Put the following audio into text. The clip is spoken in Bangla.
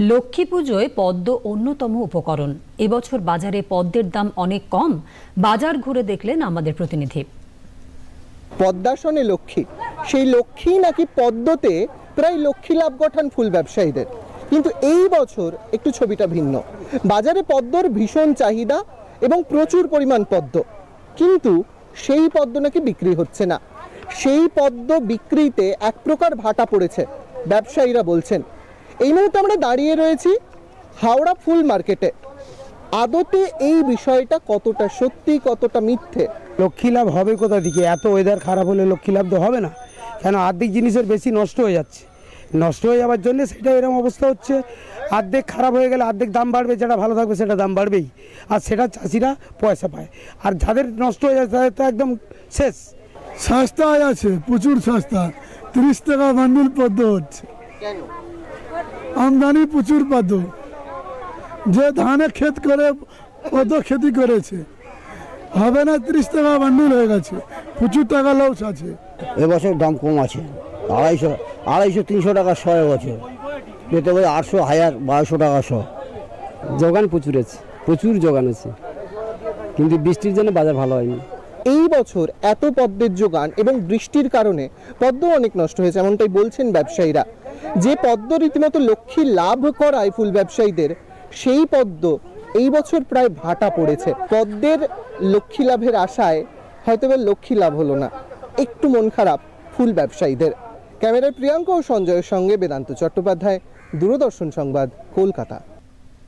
লক্ষ্মী পুজোয় পদ্ম অন্যতম উপকরণ। এবছর বাজারে পদ্মের দাম অনেক কম। বাজার ঘুরে দেখলেন আমাদের প্রতিনিধি। পদ্মাসনে লক্ষ্মী। সেই লক্ষ্মী নাকি পদ্মতে প্রায় লক্ষ্মী লাভ গঠান ফুল ব্যবসায়ীদের। কিন্তু এই বছর একটু ছবিটা ভিন্ন। বাজারে পদ্মর ভীষণ চাহিদা এবং প্রচুর পরিমাণ পদ্ম। কিন্তু সেই পদ্ম নাকি বিক্রি হচ্ছে না। সেই পদ্ম বিক্রিতে এক প্রকার ভাটা পড়েছে, ব্যবসায়ীরা বলছেন। এই মুহূর্তে আমরা দাঁড়িয়ে রয়েছি হাওড়া ফুল মার্কেটে। আদতে এই বিষয়টা কতটা সত্যি কতটা মিথ্যে? লক্ষ্মী লাভ হবে কোথা থেকে এত ওয়েদার খারাপ হলে লক্ষ্মী লাভ তো হবে না। কেন আর্ধেক জিনিসের বেশি নষ্ট হয়ে যাচ্ছে। নষ্ট হয়ে যাওয়ার জন্য সেটা এরকম অবস্থা হচ্ছে। অর্ধেক খারাপ হয়ে গেলে অর্ধেক দাম বাড়বে যেটা ভালো থাকবে সেটা দাম বাড়বেই। আর সেটা চাষিরা পয়সা পায়। আর যাদের নষ্ট হয়ে যায় তাদের তো একদম শেষ। সস্তায় আছে প্রচুর সস্তা। তিরিশ টাকা বান্ডিল পদ্ম হচ্ছে কেন? আমদানি প্রচুর পদ্ম যে ধানে ক্ষেত করে পদ্ম ক্ষতি করেছে। হবে না তিরিশ টাকা বান্ডিল হয়ে গেছে। প্রচুর টাকা লস আছে। এবছর দাম কম আছে। আড়াইশো আড়াইশো তিনশো টাকা শ এবছর। পেতে পারে আটশো হাজার বারোশো টাকা শ যোগান প্রচুর আছে। প্রচুর যোগান আছে। কিন্তু বৃষ্টির জন্য বাজার ভালো হয়নি। এই বছর এত পদ্মের যোগান এবং বৃষ্টির কারণে পদ্ম অনেক নষ্ট হয়েছে এমনটাই বলছেন ব্যবসায়ীরা। যে পদ্ম রীতিমতো লক্ষ্মী লাভ করায় ফুল ব্যবসায়ীদের, সেই পদ্ম এই বছর প্রায় ভাটা পড়েছে। পদ্মের লক্ষ্মী লাভের আশায় হয়তো এবার লক্ষ্মী লাভ হলো না। একটু মন খারাপ ফুল ব্যবসায়ীদের। ক্যামেরায় প্রিয়াঙ্কা ও সঞ্জয়ের সঙ্গে বেদান্ত চট্টোপাধ্যায়, দূরদর্শন সংবাদ, কলকাতা।